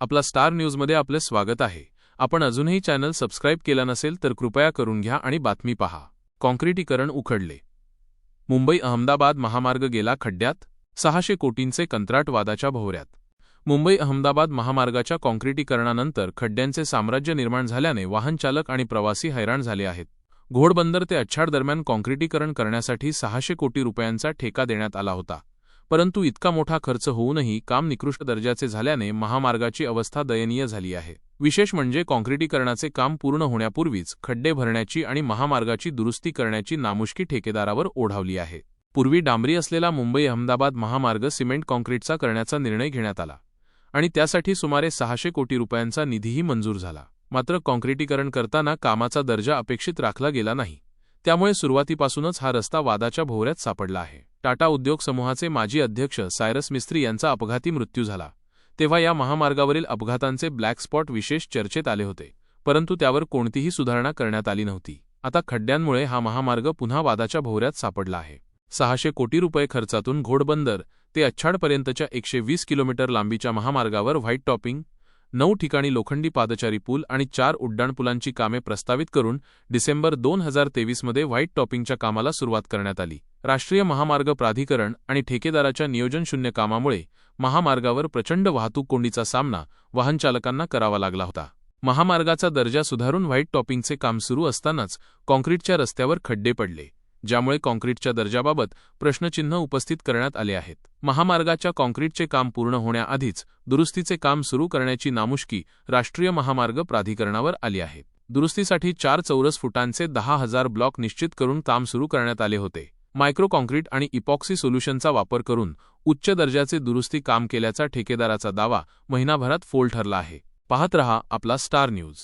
आपला स्टार न्यूजमध्ये आपले स्वागत आहे. आपण अजूनही चॅनल सबस्क्राईब केला नसेल तर कृपया करून घ्या आणि बातमी पहा. कॉन्क्रिटीकरण उखडले. मुंबई अहमदाबाद महामार्ग गेला खड्ड्यात सहाशे कोटींचे कंत्राटवादाच्या भोवऱ्यात. मुंबई अहमदाबाद महामार्गाच्या कॉन्क्रिटीकरणानंतर खड्ड्यांचे साम्राज्य निर्माण झाल्याने वाहनचालक आणि प्रवासी हैराण झाले आहेत. घोडबंदर ते अच्छाड दरम्यान कॉन्क्रिटीकरण करण्यासाठी सहाशे कोटी रुपयांचा ठेका देण्यात आला होता. परंतु इतका मोठा खर्च होऊनही काम निकृष्ट दर्जाचे झाल्याने महामार्गाची अवस्था दयनीय झाली आहे. विशेष म्हणजे काँक्रिटीकरणाचे काम पूर्ण होण्यापूर्वीच खड्डे भरण्याची आणि महामार्गाची दुरुस्ती करण्याची नामुष्की ठेकेदारावर ओढावली आहे. पूर्वी डांबरी असलेला मुंबई अहमदाबाद महामार्ग सिमेंट काँक्रीटचा करण्याचा निर्णय घेण्यात आला आणि त्यासाठी सुमारे सहाशे कोटी रुपयांचा निधीही मंजूर झाला. मात्र काँक्रिटीकरण करताना कामाचा दर्जा अपेक्षित राखला गेला नाही. त्यामुळे सुरुवातीपासूनच हा रस्ता वादाच्या भोवऱ्यात सापडला आहे. टाटा उद्योग समूहाचे माजी अध्यक्ष सायरस मिस्त्री यांचा अपघाती मृत्यू झाला. तेव्हा या महामार्गावरील अपघातांचे ब्लॅक स्पॉट विशेष चर्चेत आले होते परंतु त्यावर कोणतीही सुधारणा करण्यात आली नव्हती. आता खड्ड्यांमुळे हा महामार्ग पुन्हा वादाच्या भोवऱ्यात सापडला आहे. सहाशे कोटी रुपये खर्चातून घोडबंदर ते अच्छाडपर्यंतच्या एकशे वीस किलोमीटर लांबीच्या महामार्गावर व्हाईट टॉपिंग नऊ ठिकाणी लोखंडी पादचारी पूल आणि चार उड्डाणपुलांची कामे प्रस्तावित करून डिसेंबर दोन हजार तेवीसमध्ये व्हाईट टॉपिंगच्या कामाला सुरुवात करण्यात आली. राष्ट्रीय महामार्ग प्राधिकरण आणि ठेकेदाराच्या नियोजनशून्य कामामुळे महामार्गावर प्रचंड वाहतूक कोंडीचा सामना वाहनचालकांना करावा लागला होता. महामार्गाचा दर्जा सुधारून व्हाईट टॉपिंगचे काम सुरू असतानाच कॉन्क्रीटच्या रस्त्यावर खड्डे पडले. ज्यामुळे काँक्रीटच्या दर्जाबाबत प्रश्नचिन्ह उपस्थित करण्यात आले आहेत. महामार्गाच्या काँक्रीटचे काम पूर्ण होण्याआधीच दुरुस्तीचे काम सुरू करण्याची नामुष्की राष्ट्रीय महामार्ग प्राधिकरणावर आली आहे. दुरुस्तीसाठी चार चौरस फुटांचे दहा हजार ब्लॉक निश्चित करून काम सुरू करण्यात आले होते. मायक्रो काँक्रीट आणि इपॉक्सी सोल्युशनचा वापर करून उच्च दर्जाचे दुरुस्ती काम केल्याचा ठेकेदाराचा दावा महिनाभरात फोल ठरला आहे. पाहत रहा आपला स्टार न्यूज.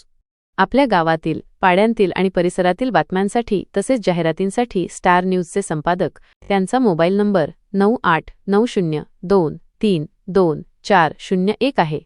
आपल्या गावातील पाड्यांतील आणि परिसरातील बातम्यांसाठी तसेच जाहिरातींसाठी स्टार न्यूजचे संपादक त्यांचा मोबाईल नंबर नऊ आठ नऊ शून्य दोन तीन दोन चार शून्य एक आहे.